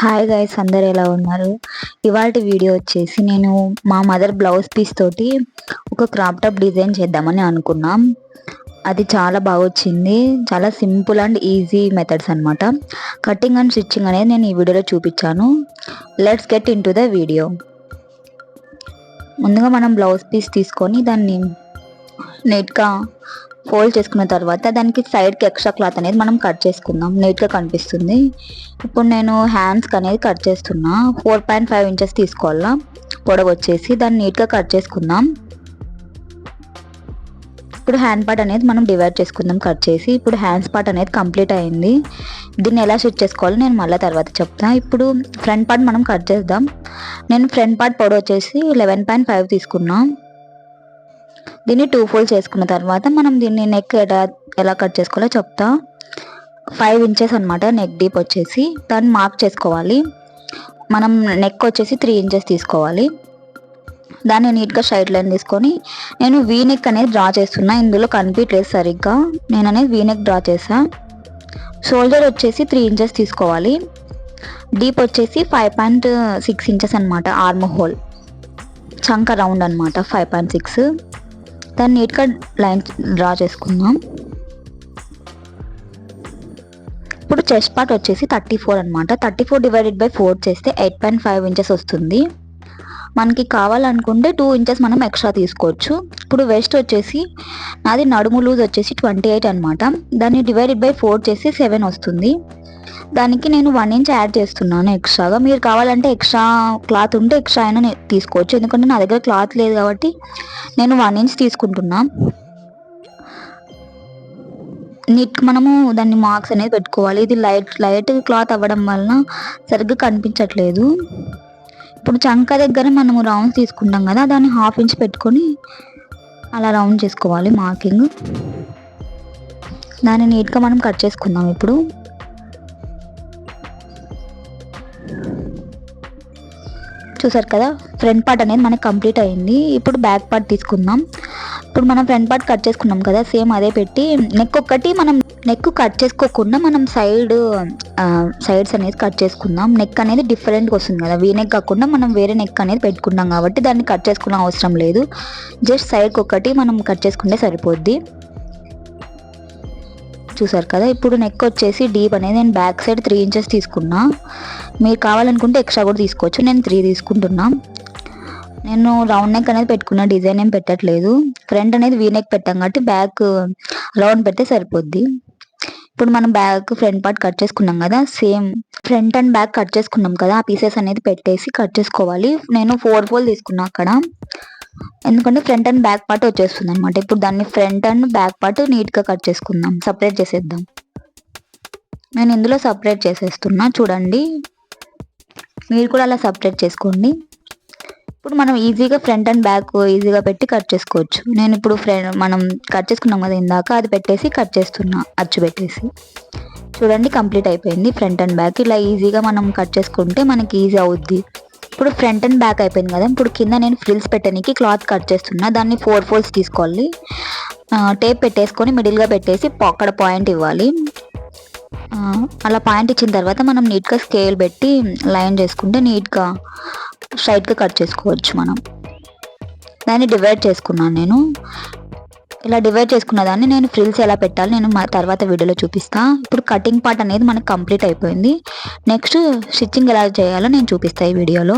Hi guys అందరు ఎలా ఉన్నారు? ఇవాళ వీడియో వచ్చేసి నేను మా మదర్ బ్లౌజ్ పీస్ తోటి ఒక క్రాప్ టాప్ డిజైన్ చేద్దామని అనుకున్నాం. అది చాలా బాగా వచ్చింది చాలా సింపుల్ అండ్ ఈజీ మెథడ్స్ అనమాట కటింగ్ అండ్ స్టిచ్చింగ్ అనేది నేను ఈ వీడియోలో చూపించాను. Let's get into the video ముందుగా మనం బ్లౌజ్ పీస్ తీసుకొని దాన్ని నీట్గా ఫోల్డ్ చేసుకున్న తర్వాత దానికి సైడ్కి ఎక్స్ట్రా క్లాత్ అనేది మనం కట్ చేసుకుందాం. నీట్గా కనిపిస్తుంది. ఇప్పుడు నేను హ్యాండ్స్కి అనేది కట్ చేస్తున్నా. ఫోర్ పాయింట్ ఫైవ్ ఇంచెస్ తీసుకోవాలా? పొడవు వచ్చేసి దాన్ని నీట్గా కట్ చేసుకుందాం. ఇప్పుడు హ్యాండ్ పార్ట్ అనేది మనం డివైడ్ చేసుకుందాం కట్ చేసి. ఇప్పుడు హ్యాండ్స్ పార్ట్ అనేది కంప్లీట్ అయింది. దీన్ని ఎలా స్టిచ్ చేసుకోవాలో నేను మళ్ళీ తర్వాత చెప్తాను ఇప్పుడు ఫ్రంట్ పార్ట్ మనం కట్ చేద్దాం. నేను ఫ్రంట్ పార్ట్ పొడవు వచ్చేసి లెవెన్ పాయింట్ ఫైవ్ తీసుకున్నాం. దీన్ని టూ ఫోల్డ్ చేసుకున్న తర్వాత మనం దీన్ని నెక్ ఎలా ఎలా కట్ చేసుకోవాలో చెప్తా. ఫైవ్ ఇంచెస్ అనమాట నెక్ డీప్ వచ్చేసి. దాన్ని మార్క్ చేసుకోవాలి. మనం నెక్ వచ్చేసి త్రీ ఇంచెస్ తీసుకోవాలి. దాన్ని నీట్గా స్ట్రైట్ లైన్ తీసుకొని నేను వీ నెక్ అనేది డ్రా చేస్తున్నా. ఇందులో కనిపించలేదు సరిగ్గా. నేను అనేది వీ నెక్ డ్రా చేసా షోల్డర్ వచ్చేసి త్రీ ఇంచెస్ తీసుకోవాలి. డీప్ వచ్చేసి ఫైవ్ పాయింట్ సిక్స్ ఇంచెస్ అనమాట ఆర్మ్ హోల్ చంక రౌండ్ అనమాట ఫైవ్ పాయింట్ సిక్స్ దాన్ని నీట్గా లైన్ డ్రా చేసుకుందాం. ఇప్పుడు చెస్ట్ పార్ట్ వచ్చేసి థర్టీ ఫోర్ అనమాట thirty four divided by four చేస్తే ఎయిట్ పాయింట్ ఫైవ్ ఇంచెస్ వస్తుంది. మనకి కావాలనుకుంటే టూ ఇంచెస్ మనం ఎక్స్ట్రా తీసుకోవచ్చు. ఇప్పుడు వెస్ట్ వచ్చేసి నాది నడుము లూజ్ వచ్చేసి ట్వంటీ ఎయిట్ అనమాట దాన్ని డివైడెడ్ బై ఫోర్ చేసి సెవెన్ వస్తుంది. దానికి నేను వన్ ఇంచ్ యాడ్ చేస్తున్నాను ఎక్స్ట్రాగా మీరు కావాలంటే ఎక్స్ట్రా క్లాత్ ఉంటే ఎక్స్ట్రా అయినా తీసుకోవచ్చు. ఎందుకంటే నా దగ్గర క్లాత్ లేదు కాబట్టి నేను వన్ ఇంచ్ తీసుకుంటున్నా. నీట్ మనము దాన్ని మార్క్స్ అనేది పెట్టుకోవాలి. ఇది లైట్ లైట్ క్లాత్ అవ్వడం వలన సరిగ్గా కనిపించట్లేదు. ఇప్పుడు చంక దగ్గర మనము రౌండ్ తీసుకుంటాం కదా దాన్ని హాఫ్ ఇంచ్ పెట్టుకొని అలా రౌండ్ చేసుకోవాలి మార్కింగ్ దాన్ని నీట్గా మనం కట్ చేసుకుందాం ఇప్పుడు. చూసారు కదా ఫ్రంట్ పార్ట్ అనేది మనకి కంప్లీట్ అయింది. ఇప్పుడు బ్యాక్ పార్ట్ తీసుకుందాం. ఇప్పుడు మనం ఫ్రంట్ పార్ట్ కట్ చేసుకున్నాం కదా సేమ్ అదే పెట్టి నెక్ ఒక్కటి మనం నెక్ కట్ చేసుకోకుండా మనం సైడ్ సైడ్స్ అనేది కట్ చేసుకుందాం. నెక్ అనేది డిఫరెంట్గా వస్తుంది కదా వీ నెక్ కాకుండా మనం వేరే నెక్ అనేది పెట్టుకున్నాం కాబట్టి దాన్ని కట్ చేసుకున్న అవసరం లేదు. జస్ట్ సైడ్కి ఒకటి మనం కట్ చేసుకుంటే సరిపోద్ది. చూసారు కదా ఇప్పుడు నెక్ వచ్చేసి డీప్ అనేది నేను బ్యాక్ సైడ్ త్రీ ఇంచెస్ తీసుకున్నా. మీరు కావాలనుకుంటే ఎక్స్ట్రా కూడా తీసుకోవచ్చు. నేను త్రీ తీసుకుంటున్నా. నేను రౌండ్ నెక్ అనేది పెట్టుకున్న డిజైన్ ఏం పెట్టట్లేదు. ఫ్రంట్ అనేది వీ నెక్ పెట్టాం కాబట్టి బ్యాక్ రౌండ్ పెడితే సరిపోద్ది. ఇప్పుడు మనం బ్యాక్ ఫ్రంట్ పార్ట్ కట్ చేసుకున్నాం కదా same front and back cut చేసుకున్నాం కదా ఆ పీసెస్ అనేది పెట్టేసి కట్ చేసుకోవాలి. నేను ఫోర్ ఫోల్ తీసుకున్నా అక్కడ. ఎందుకంటే ఫ్రంట్ అండ్ బ్యాక్ పార్ట్ వచ్చేస్తుంది అనమాట ఇప్పుడు దాన్ని ఫ్రంట్ అండ్ బ్యాక్ పార్ట్ నీట్గా కట్ చేసుకుందాం. సపరేట్ చేసేద్దాం. నేను ఇందులో సపరేట్ చేసేస్తున్నా. చూడండి. మీరు కూడా అలా సపరేట్ చేసుకోండి. ఇప్పుడు మనం ఈజీగా ఫ్రంట్ అండ్ బ్యాక్ ఈజీగా పెట్టి కట్ చేసుకోవచ్చు. నేను ఇప్పుడు ఫ్రంట్ మనం కట్ చేసుకున్నాం కదా ఇందాక అది పెట్టేసి కట్ చేస్తున్నా అచ్చు పెట్టేసి. చూడండి కంప్లీట్ అయిపోయింది ఫ్రంట్ అండ్ బ్యాక్. ఇలా ఈజీగా మనం కట్ చేసుకుంటే మనకి ఈజీ అవుద్ది. ఇప్పుడు ఫ్రంట్ అండ్ బ్యాక్ అయిపోయింది కదా ఇప్పుడు కింద నేను ఫ్రిల్స్ పెట్టడానికి క్లాత్ కట్ చేస్తున్నా. దాన్ని ఫోర్ ఫోల్స్ తీసుకోవాలి. టేప్ పెట్టేసుకొని మిడిల్గా పెట్టేసి అక్కడ పాయింట్ ఇవ్వాలి. అలా పాయింట్ ఇచ్చిన తర్వాత మనం నీట్గా స్కేల్ పెట్టి లైన్ చేసుకుంటే నీట్గా స్ట్రైట్గా కట్ చేసుకోవచ్చు మనం. దాన్ని డివైడ్ చేసుకున్నాను నేను. ఇలా డివైడ్ చేసుకున్న దాన్ని నేను ఫ్రిల్స్ ఎలా పెట్టాలి నేను తర్వాత వీడియోలో చూపిస్తా. ఇప్పుడు కటింగ్ పార్ట్ అనేది మనకు కంప్లీట్ అయిపోయింది. నెక్స్ట్ స్టిచ్చింగ్ ఎలా చేయాలో నేను చూపిస్తాను ఈ వీడియోలో.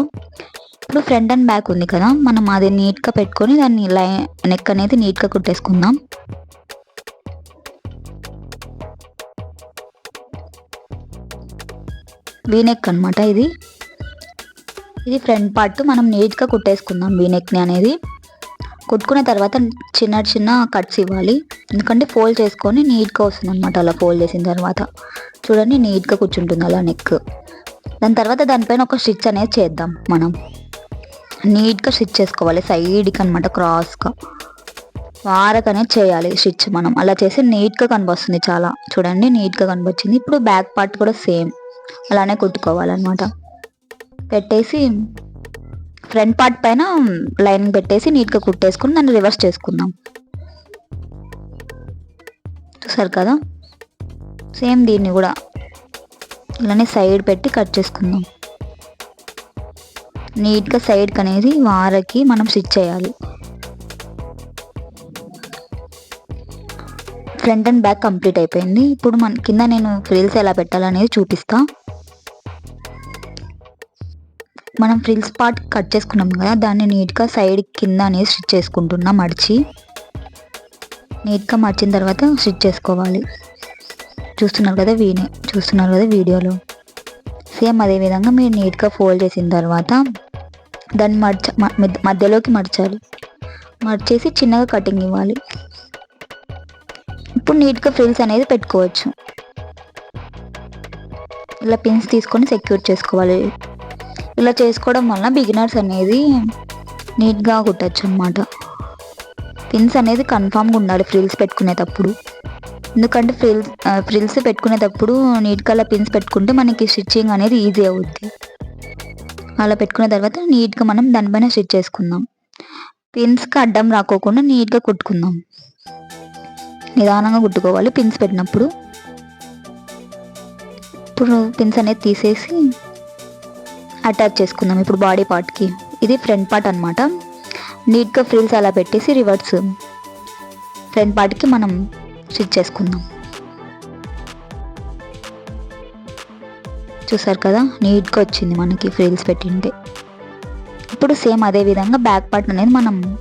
ఇప్పుడు ఫ్రంట్ అండ్ బ్యాక్ ఉంది కదా మనం అది నీట్గా పెట్టుకొని దాన్ని లై నెక్ అనేది నీట్గా కుట్టేసుకుందాం. వీనెక్ అనమాట ఇది. ఇది ఫ్రంట్ పార్ట్ మనం నీట్గా కుట్టేసుకుందాం వీనెక్ని అనేది. కుట్టుకున్న తర్వాత చిన్న చిన్న కట్స్ ఇవ్వాలి. ఎందుకంటే ఫోల్డ్ చేసుకొని నీట్గా వస్తుంది అనమాట అలా ఫోల్డ్ చేసిన తర్వాత. చూడండి నీట్గా కూర్చుంటుంది అలా నెక్ దాని తర్వాత దానిపైన ఒక స్టిచ్ అనేది చేద్దాం మనం. నీట్గా స్టిచ్ చేసుకోవాలి. సైడ్కి అనమాట క్రాస్గా. వారకనే చేయాలి స్టిచ్ మనం. అలా చేసి నీట్గా కనిపిస్తుంది చాలా. చూడండి నీట్గా కనిపించింది ఇప్పుడు బ్యాక్ పార్ట్ కూడా సేమ్. అలానే కుట్టుకోవాలన్నమాట. పెట్టేసి ఫ్రంట్ పార్ట్ పైన లైన్ పెట్టేసి నీట్గా కుట్టేసుకుని దాన్ని రివర్స్ చేసుకుందాం. చూసారు కదా? సేమ్ దీన్ని కూడా ఇలానే సైడ్ పెట్టి కట్ చేసుకుందాం. నీట్గా సైడ్కి అనేది వారకి మనం స్టిచ్ చేయాలి. ఫ్రంట్ అండ్ బ్యాక్ కంప్లీట్ అయిపోయింది. ఇప్పుడు మన కింద నేను ఫ్రిల్స్ ఎలా పెట్టాలనేది చూపిస్తా. మనం ఫ్రిల్స్ పార్ట్ కట్ చేసుకున్నాం కదా దాన్ని నీట్గా సైడ్ కింద అనేది స్టిచ్ చేసుకుంటున్నా మడిచి. నీట్గా మర్చిన తర్వాత స్టిచ్ చేసుకోవాలి. చూస్తున్నారు కదా వీనే చూస్తున్నారు కదా వీడియోలో. సేమ్ అదే విధంగా మీరు నీట్గా ఫోల్డ్ చేసిన తర్వాత దాన్ని మడిచ మధ్యలోకి మర్చాలి మడిచేసి చిన్నగా కటింగ్ ఇవ్వాలి. ఇప్పుడు నీట్గా ఫ్రిల్స్ అనేది పెట్టుకోవచ్చు. ఇలా పిన్స్ తీసుకొని సెక్యూర్ చేసుకోవాలి. ఇలా చేసుకోవడం వలన బిగినర్స్ అనేది నీట్గా కుట్టచ్చు అనమాట పిన్స్ అనేది కన్ఫామ్గా ఉండాలి ఫ్రిల్స్ పెట్టుకునేటప్పుడు. ఎందుకంటే ఫ్రిల్స్ ఫ్రిల్స్ పెట్టుకునేటప్పుడు నీట్గా అలా పిన్స్ పెట్టుకుంటే మనకి స్టిచ్చింగ్ అనేది ఈజీ అవుద్ది. అలా పెట్టుకున్న తర్వాత నీట్గా మనం దానిపైన స్టిచ్ చేసుకుందాం. పిన్స్కి అడ్డం రాకోకుండా నీట్గా కుట్టుకుందాం. నిదానంగా కుట్టుకోవాలి పిన్స్ పెట్టినప్పుడు. ఇప్పుడు పిన్స్ అనేది తీసేసి అటాచ్ చేసుకుందాం. ఇప్పుడు బాడీ పార్ట్కి ఇది ఫ్రంట్ పార్ట్ అనమాట నీట్గా ఫ్రిల్స్ అలా పెట్టేసి రివర్స్ ఫ్రంట్ పార్ట్కి మనం స్టిచ్ చేసుకుందాం. చూసారు కదా? నీట్గా వచ్చింది మనకి ఫ్రిల్స్ పెట్టింటే. ఇప్పుడు సేమ్ అదే విధంగా బ్యాక్ పార్ట్ అనేది మనం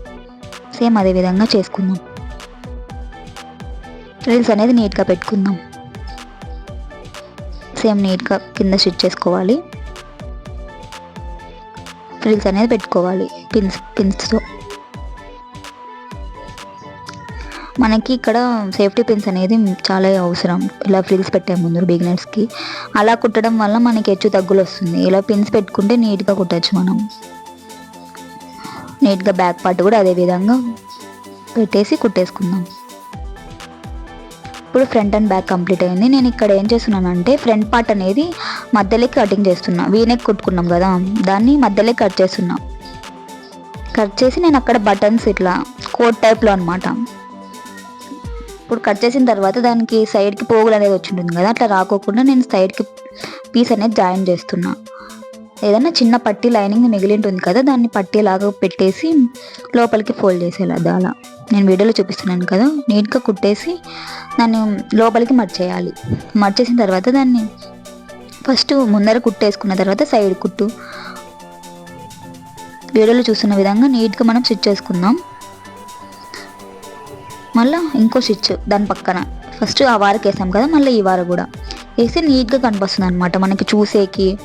సేమ్ అదే విధంగా చేసుకుందాం. రీల్స్ అనేది నీట్గా పెట్టుకుందాం. సేమ్ నీట్గా కింద స్టిచ్ చేసుకోవాలి. ఫ్రిల్స్ అనేది పెట్టుకోవాలి పిన్స్ పిన్స్తో. మనకి ఇక్కడ సేఫ్టీ పిన్స్ అనేది చాలా అవసరం. ఇలా ఫ్రిల్స్ పెట్టే ముందు బిగినర్స్కి. అలా కుట్టడం వల్ల మనకి హెచ్చు తగ్గులు వస్తుంది. ఇలా పిన్స్ పెట్టుకుంటే నీట్గా కుట్టచ్చు మనం. నీట్గా బ్యాక్ పార్ట్ కూడా అదే విధంగా పెట్టేసి కుట్టేసుకుందాం. ఇప్పుడు ఫ్రంట్ అండ్ బ్యాక్ కంప్లీట్ అయింది. నేను ఇక్కడ ఏం చేస్తున్నానంటే ఫ్రంట్ పార్ట్ అనేది మధ్యలోకి కటింగ్ చేస్తున్నా. వీనెక్ కుట్టుకున్నాం కదా దాన్ని మధ్యలోకి కట్ చేస్తున్నా. కట్ చేసి నేను అక్కడ బటన్స్ ఇట్లా కోట్ టైప్లో అనమాట ఇప్పుడు కట్ చేసిన తర్వాత దానికి సైడ్కి పోగులు అనేది వచ్చి ఉంటుంది కదా అట్లా రాకోకుండా నేను సైడ్కి పీస్ అనేది జాయిన్ చేస్తున్నా. ఏదైనా చిన్న పట్టి లైనింగ్ మిగిలి ఉంటుంది కదా దాన్ని పట్టీలాగా పెట్టేసి లోపలికి ఫోల్డ్ చేసేలా అలా నేను వీడియోలో చూపిస్తున్నాను కదా నీట్గా కుట్టేసి దాన్ని లోపలికి మర్చేయాలి మర్చేసిన తర్వాత దాన్ని ఫస్ట్ ముందర కుట్టేసుకున్న తర్వాత సైడ్ కుట్టు. వీడియోలో చూస్తున్న విధంగా నీట్గా మనం స్టిచ్ చేసుకుందాం. మళ్ళీ ఇంకో స్టిచ్ దాని పక్కన. ఫస్ట్ ఆ వారికి వేసాం కదా మళ్ళీ ఈ వార కూడా. వేసి నీట్గా కనిపిస్తుంది అనమాట మనకి చూసేకి.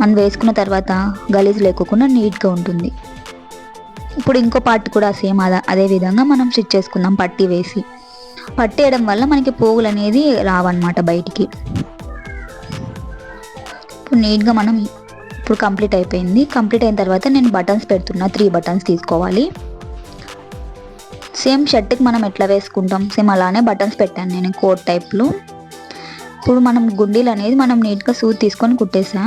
మనం వేసుకున్న తర్వాత గలీజ్ లేకోకుండా నీట్గా ఉంటుంది. ఇప్పుడు ఇంకో పార్ట్ కూడా సేమ్ అదే అదే విధంగా మనం స్టిచ్ చేసుకుందాం పట్టి వేసి. పట్టి వేయడం వల్ల మనకి పోగులు అనేది రావన్నమాట బయటికి. ఇప్పుడు నీట్గా మనం ఇప్పుడు కంప్లీట్ అయిపోయింది. కంప్లీట్ అయిన తర్వాత నేను బటన్స్ పెడుతున్నా. త్రీ బటన్స్ తీసుకోవాలి. సేమ్ షర్ట్కి మనం ఎట్లా వేసుకుంటాం? సేమ్ అలానే బటన్స్ పెట్టాను నేను కోట్ టైప్లో. ఇప్పుడు మనం గుండీలు అనేది మనం నీట్గా సూది తీసుకొని కుట్టేసా?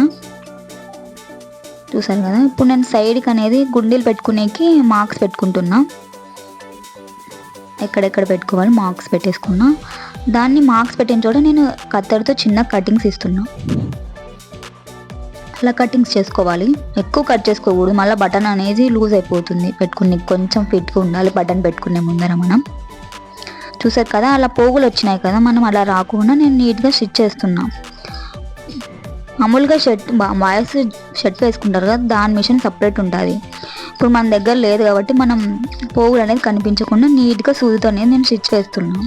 చూసారు కదా. ఇప్పుడు నేను సైడ్కి అనేది గుండీలు పెట్టుకునేకి మార్క్స్ పెట్టుకుంటున్నా. ఎక్కడెక్కడ పెట్టుకోవాలి మార్క్స్ పెట్టేసుకున్నా. దాన్ని మార్క్స్ పెట్టిన చోట నేను కత్తెరతో చిన్న కటింగ్స్ ఇస్తున్నా. అలా కటింగ్స్ చేసుకోవాలి. ఎక్కువ కట్ చేసుకోకూడదు. మళ్ళీ బటన్ అనేది లూజ్ అయిపోతుంది. పెట్టుకుని కొంచెం ఫిట్గా ఉండాలి బటన్ పెట్టుకునే ముందర మనం. చూసారు కదా అలా పోగులు వచ్చినాయి కదా. మనం అలా రాకుండా నేను నీట్గా స్టిచ్ చేస్తున్నాను మామూలుగా షర్ట్ బాయ్స్ షర్ట్ వేసుకుంటారు కదా దాని మిషన్ సపరేట్ ఉంటుంది. ఇప్పుడు మన దగ్గర లేదు కాబట్టి మనం పోగులు అనేది కనిపించకుండా నీట్గా సూదితో అనేది నేను స్టిచ్ వేస్తున్నాను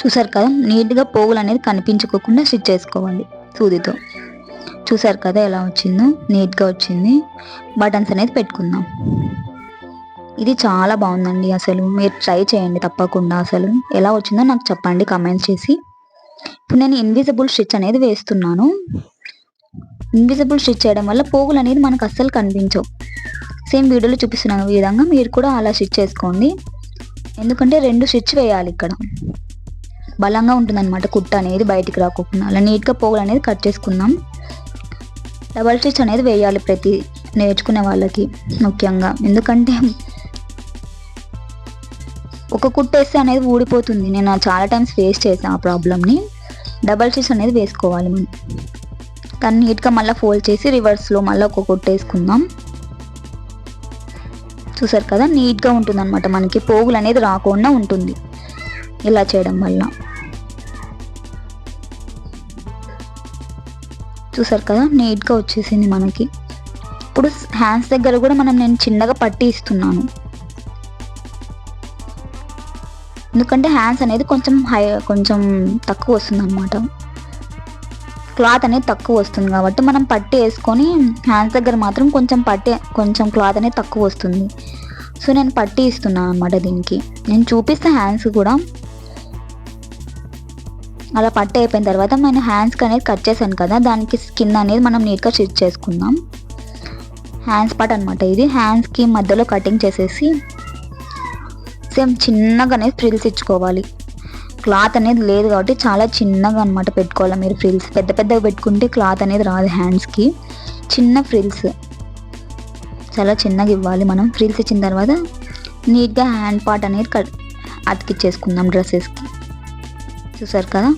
చూసారు కదా నీట్గా పోగులు అనేది కనిపించుకోకుండా స్టిచ్ చేసుకోవాలి సూదితో. చూసారు కదా ఎలా వచ్చిందో నీట్గా వచ్చింది. బటన్స్ అనేది పెట్టుకుందాం. ఇది చాలా బాగుందండి అసలు. మీరు ట్రై చేయండి తప్పకుండా అసలు. ఎలా వచ్చిందో నాకు చెప్పండి కమెంట్స్ చేసి. ఇప్పుడు నేను ఇన్విజిబుల్ స్టిచ్ అనేది వేస్తున్నాను. ఇన్విజిబుల్ స్టిచ్ చేయడం వల్ల పోగులు అనేది మనకు అస్సలు కనిపించవు. సేమ్ వీడియోలో ఈ విధంగా. మీరు కూడా అలా స్టిచ్ చేసుకోండి. ఎందుకంటే రెండు స్టిచ్ వేయాలి ఇక్కడ. బలంగా ఉంటుందన్నమాట కుట్ట అనేది బయటికి రాకుండా అలా నీట్గా పోగులు అనేది కట్ చేసుకుందాం. డబల్ స్టిచ్ అనేది వేయాలి ప్రతి నేర్చుకునే వాళ్ళకి ముఖ్యంగా. ఎందుకంటే ఒక కుట్టేస్తే అనేది ఊడిపోతుంది. నేను చాలా టైమ్స్ ఫేస్ చేసాను ఆ ప్రాబ్లమ్ని డబల్ స్టిచ్ అనేది వేసుకోవాలి. మనం దాన్ని నీట్గా మళ్ళీ ఫోల్డ్ చేసి రివర్స్లో మళ్ళీ ఒక కొట్టేసుకుందాం చూసారు కదా? నీట్గా ఉంటుంది అనమాట మనకి పోగులు అనేది రాకుండా ఉంటుంది. ఇలా చేయడం వల్ల. చూసారు కదా? నీట్గా వచ్చేసింది మనకి. ఇప్పుడు హ్యాండ్స్ దగ్గర కూడా మనం నేను చిన్నగా పట్టి ఇస్తున్నాను. ఎందుకంటే హ్యాండ్స్ అనేది కొంచెం హై కొంచెం తక్కువ వస్తుంది అనమాట క్లాత్ అనేది తక్కువ వస్తుంది కాబట్టి మనం పట్టి వేసుకొని హ్యాండ్స్ దగ్గర మాత్రం కొంచెం పట్టి కొంచెం క్లాత్ అనేది తక్కువ వస్తుంది. సో నేను పట్టి ఇస్తున్నాను అనమాట దీనికి. నేను చూపిస్తా హ్యాండ్స్ కూడా. అలా పట్టి అయిపోయిన తర్వాత నేను హ్యాండ్స్కి అనేది కట్ చేశాను కదా దానికి స్కిన్ అనేది మనం నీట్గా స్టిచ్ చేసుకుందాం. హ్యాండ్స్ పార్ట్ అనమాట ఇది. హ్యాండ్స్కి మధ్యలో కటింగ్ చేసేసి సేమ్ చిన్నగానే ఫ్రిల్స్ ఇచ్చుకోవాలి. క్లాత్ అనేది లేదు కాబట్టి చాలా చిన్నగా అనమాట పెట్టుకోవాలి మీరు ఫ్రిల్స్. పెద్ద పెద్దగా పెట్టుకుంటే క్లాత్ అనేది రాదు హ్యాండ్స్కి చిన్న ఫ్రిల్స్. చాలా చిన్నగా ఇవ్వాలి మనం. ఫ్రిల్స్ ఇచ్చిన తర్వాత నీట్గా హ్యాండ్ పార్ట్ అనేది కట్ అతికిచ్చేసుకుందాం డ్రెస్సెస్కి చూసారు కదా?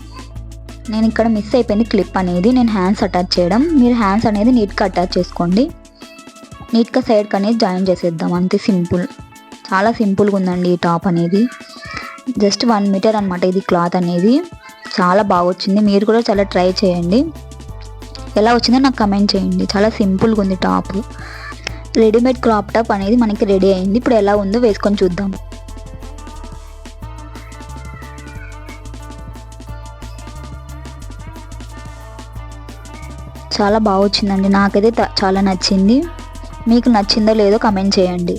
నేను ఇక్కడ మిస్ అయిపోయింది క్లిప్ అనేది. నేను హ్యాండ్స్ అటాచ్ చేయడం. మీరు హ్యాండ్స్ అనేది నీట్గా అటాచ్ చేసుకోండి. నీట్గా సైడ్కి అనేది జాయిన్ చేసేద్దాం. అంతే సింపుల్. చాలా సింపుల్గా ఉందండి ఈ టాప్ అనేది. జస్ట్ వన్ మీటర్ అనమాట ఇది క్లాత్ అనేది. చాలా బాగా వచ్చింది. మీరు కూడా చాలా ట్రై చేయండి. ఎలా వచ్చిందో నాకు కమెంట్ చేయండి. చాలా సింపుల్గా ఉంది టాప్. రెడీమేడ్ క్రాప్ టాప్ అనేది మనకి రెడీ అయింది. ఇప్పుడు ఎలా ఉందో వేసుకొని చూద్దాం. చాలా బాగా వచ్చిందండి. నాకైతే చాలా నచ్చింది. మీకు నచ్చిందో లేదో కమెంట్ చేయండి.